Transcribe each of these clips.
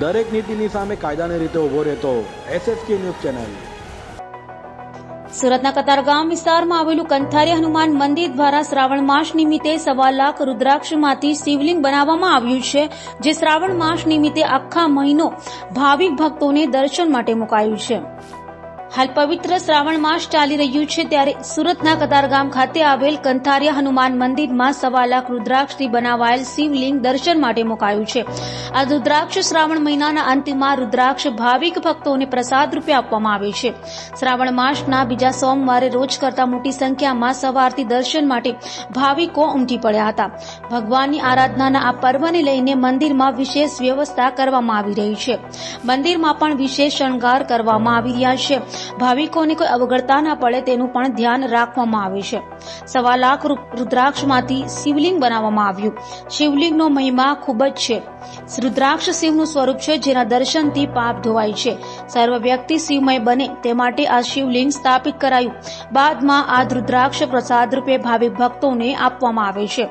દરેક નીતિની સામે કાયદાની રીતે ઊભો રહેતો એસએસકે ન્યૂઝ ચેનલ. સુરતના કતારગામ વિસ્તારમાં આવેલું કંથારી હનુમાન મંદિર દ્વારા શ્રાવણ માસ નિમિત્તે સવા લાખ રુદ્રાક્ષમાંથી શિવલિંગ બનાવવામાં આવ્યું છે, જે શ્રાવણ માસ નિમિત્તે આખા મહિનો ભાવિક ભક્તોને દર્શન માટે મુકાયું છે. હાલ પવિત્ર શ્રાવણ માસ ચાલી રહ્યું છે ત્યારે સુરતના કતારગામ ખાતે આવેલ કંથારિયા હનુમાન મંદિરમાં સવા લાખ રુદ્રાક્ષથી બનાવાયેલ શિવલિંગ દર્શન માટે મુકાયું છે. આ રુદ્રાક્ષ શ્રાવણ મહિનાના અંતમાં રુદ્રાક્ષ ભાવિક ભક્તોને પ્રસાદ રૂપે આપવામાં આવે છે. શ્રાવણ માસના બીજા સોમવારે રોજ કરતા મોટી સંખ્યામાં સવારથી દર્શન માટે ભાવિકો ઉમટી પડ્યા હતા. ભગવાનની આરાધનાના આ પર્વને લઈને મંદિરમાં વિશેષ વ્યવસ્થા કરવામાં આવી રહી છે. મંદિરમાં પણ વિશેષ શણગાર કરવામાં આવી રહ્યા છે. ભાવિકોને કોઈ અવગણતા ના પડે તેનું પણ ધ્યાન રાખવામાં આવે છે. સવા લાખ રુદ્રાક્ષમાંથી શિવલિંગ બનાવવામાં આવ્યું. શિવલિંગનો મહિમા ખૂબ જ છે. રુદ્રાક્ષ શિવનું સ્વરૂપ છે જેના દર્શનથી પાપ ધોવાય છે. સર્વ વ્યક્તિ શિવમય બને તે માટે આ શિવલિંગ સ્થાપિત કરાયું. બાદમાં આ રુદ્રાક્ષ પ્રસાદ રૂપે ભાવિક ભક્તોને આપવામાં આવે છે.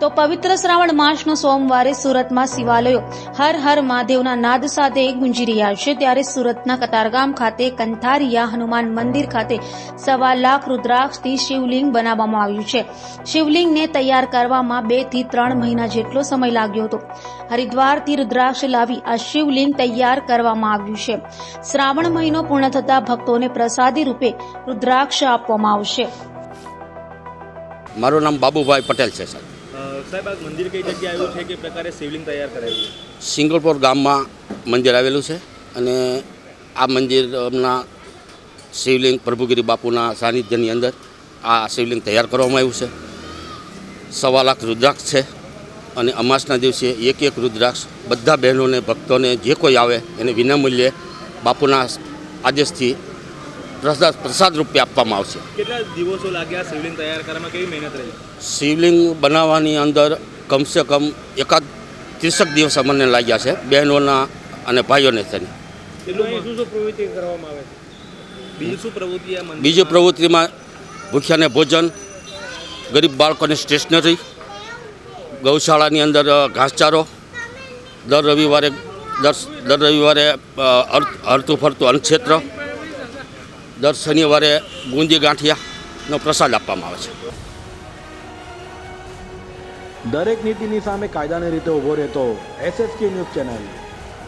તો પવિત્ર શ્રાવણ માસનો સોમવારે સુરતમાં શિવાલયો હર હર મહાદેવના નાદ સાથે ગુંજી રહ્યા છે. ત્યારે સુરતના કતારગામ ખાતે કંથારિયા હનુમાન મંદિર ખાતે સવા લાખ રુદ્રાક્ષથી શિવલિંગ બનાવવામાં આવ્યું છે. શિવલિંગને તૈયાર કરવામાં બેથી ત્રણ મહિના જેટલો સમય લાગ્યો હતો. હરિદ્વારથી રુદ્રાક્ષ લાવી આ શિવલિંગ તૈયાર કરવામાં આવ્યું છે. શ્રાવણ મહિનો પૂર્ણ થતા ભક્તોને પ્રસાદી રૂપે રુદ્રાક્ષ આપવામાં આવશે. મારું નામ બાબુભાઈ પટેલ છે સર સાહેબ આ મંદિર કઈ જગ્યાએ આવ્યું છે? કે પ્રકારે શિવલિંગ તૈયાર કરાયું છે? સિંગલપોર ગામમાં મંદિર આવેલું છે અને આ મંદિરના શિવલિંગ પ્રભુગીરી બાપુના સાનિધ્યની અંદર આ શિવલિંગ તૈયાર કરવામાં આવ્યું છે. સવા લાખ રુદ્રાક્ષ છે અને અમાસના દિવસે એક એક રુદ્રાક્ષ બધા બહેનોને ભક્તોને જે કોઈ આવે એને વિનામૂલ્યે બાપુના આદેશથી પ્રસાદ પ્રસાદ રૂપે આપવામાં આવશે. કેટલા દિવસો લાગ્યા શિવલિંગ તૈયાર કરવામાં? કેવી મહેનત રહી? શિવલિંગ બનાવવાની અંદર કમસે કમ એકાદ ત્રીસક દિવસ અમને લાગ્યા છે બહેનોના અને ભાઈઓને થઈને બીજી પ્રવૃત્તિમાં ભૂખ્યાને ભોજન, ગરીબ બાળકોને સ્ટેશનરી, ગૌશાળાની અંદર ઘાસચારો, દર રવિવારે દર દર રવિવારે હરતું ફરતું અન્નક્ષેત્ર, દર શનિવારે ગુંદી ગાંઠિયાનો પ્રસાદ આપવામાં આવે છે. દરેક નીતિની સામે કાયદાની રીતે ઊભો રહેતો એસએસકે ન્યૂઝ ચેનલ.